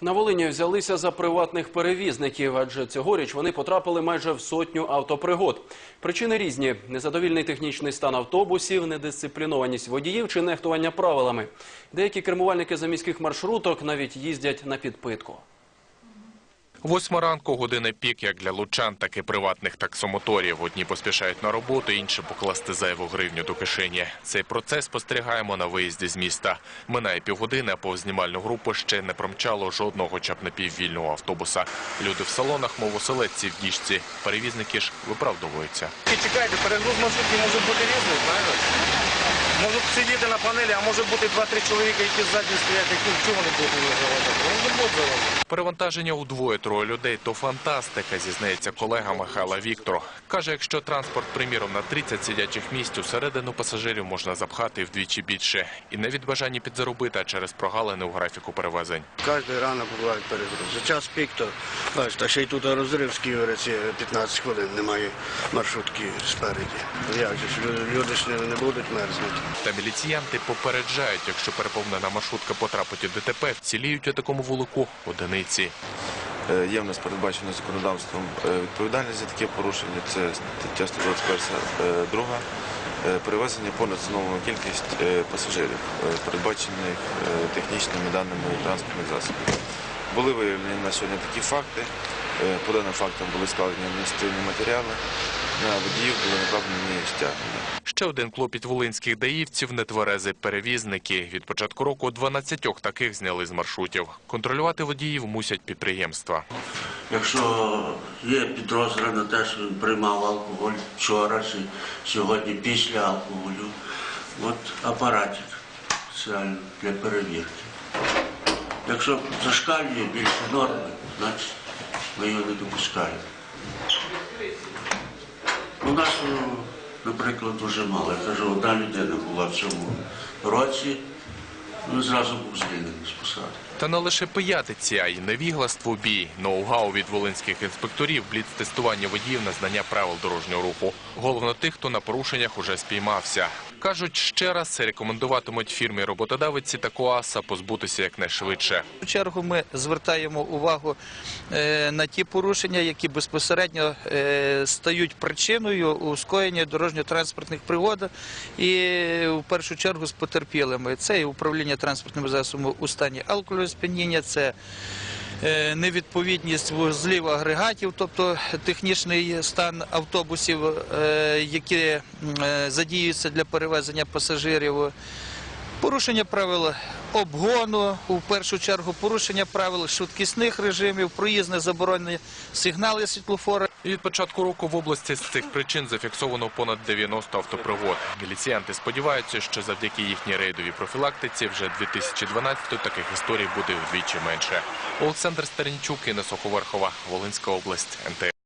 На Волині взялися за приватних перевізників, адже цьогоріч вони потрапили майже в сотню автопригод. Причини різні: незадовільний технічний стан автобусів, недисциплінованість водіїв чи нехтування правилами. Деякі кермувальники заміських маршруток навіть їздять на підпитку. Восьма ранку години пік як для лучан, так і приватних таксомоторів. Одні поспішають на роботу, інші покласти зайву гривню до кишені. Цей процес спостерігаємо на виїзді з міста. Минає півгодини, а повз знімальну групу ще не промчало жодного хоча б напіввільного автобуса. Люди в салонах, мов оселедці в діжці. Перевізники ж виправдовуються. Чекайте, перегруз маршрутки може бути різний, знаєте? Можуть сидіти на панелі, а може бути 2-3 чоловіка, які ззаді стоять, які чого вони будуть заводити? Вони не будуть заводити. Перевантаження у двоє-троє людей – то фантастика, зізнається колега Михайла Віктор. Каже, якщо транспорт, приміром, на 30 сидячих місць, усередину пасажирів можна запхати вдвічі більше. І не від бажання підзаробити, а через прогалини у графіку перевезень. Кожен ранок буває перегруз. За час пік, то бачите, ще й тут розрив з Ківереці 15 хвилин немає маршрутки спереді. Як же ж, люди, ж не, не будуть мерзнути. Та міліціянти попереджають, якщо переповнена маршрутка потрапить у ДТП, вціліють у такому вулику одиниці. Е, Є в нас передбачено законодавством е, відповідальність за таке порушення. Це стаття 121 е, друга. Перевезення понад встановлену кількість пасажирів, передбачених технічними даними транспортних засобів. Були виявлені на сьогодні такі факти. По даним фактам були складені адміністративні матеріали. На водіїв були направлені стягнення. Ще один клопіт волинських даївців – нетверези перевізники. Від початку року 12 таких зняли з маршрутів. Контролювати водіїв мусять підприємства. Якщо є підозра на те, що він приймав алкоголь вчора чи сьогодні після алкоголю, от апаратик для перевірки. Якщо зашкалює більше норми, значить ми його не допускаємо. У нас, ну, наприклад, дуже мало. Я кажу, одна людина була в цьому році, ну зразу був звільнений з посади. Та не лише пиятиці, а й невігластво бій. Ноу-гау від волинських інспекторів, бліц-тестування водіїв на знання правил дорожнього руху. Головно тих, хто на порушеннях уже спіймався. Кажуть, ще раз рекомендуватимуть фірмі роботодавиці та КОАСа позбутися якнайшвидше. Першу чергу ми звертаємо увагу е, на ті порушення, які безпосередньо е, стають причиною у скоєнні дорожньо-транспортних пригод і в першу чергу з потерпілими. Це і управління транспортними засобами у стані алкогольного сп'яніння, це е, невідповідність вузлів агрегатів, тобто технічний стан автобусів, е, які е, задіюються для перевезення пасажирів. Порушення правил обгону, у першу чергу порушення правил швидкісних режимів, проїзне заборонені сигнали світлофора. І від початку року в області з цих причин зафіксовано понад 90 автопригод. Міліціянти сподіваються, що завдяки їхній рейдовій профілактиці вже 2012 таких історій буде вдвічі менше. Олександр Старенчук, Інна Соховерхова, Волинська область, НТ.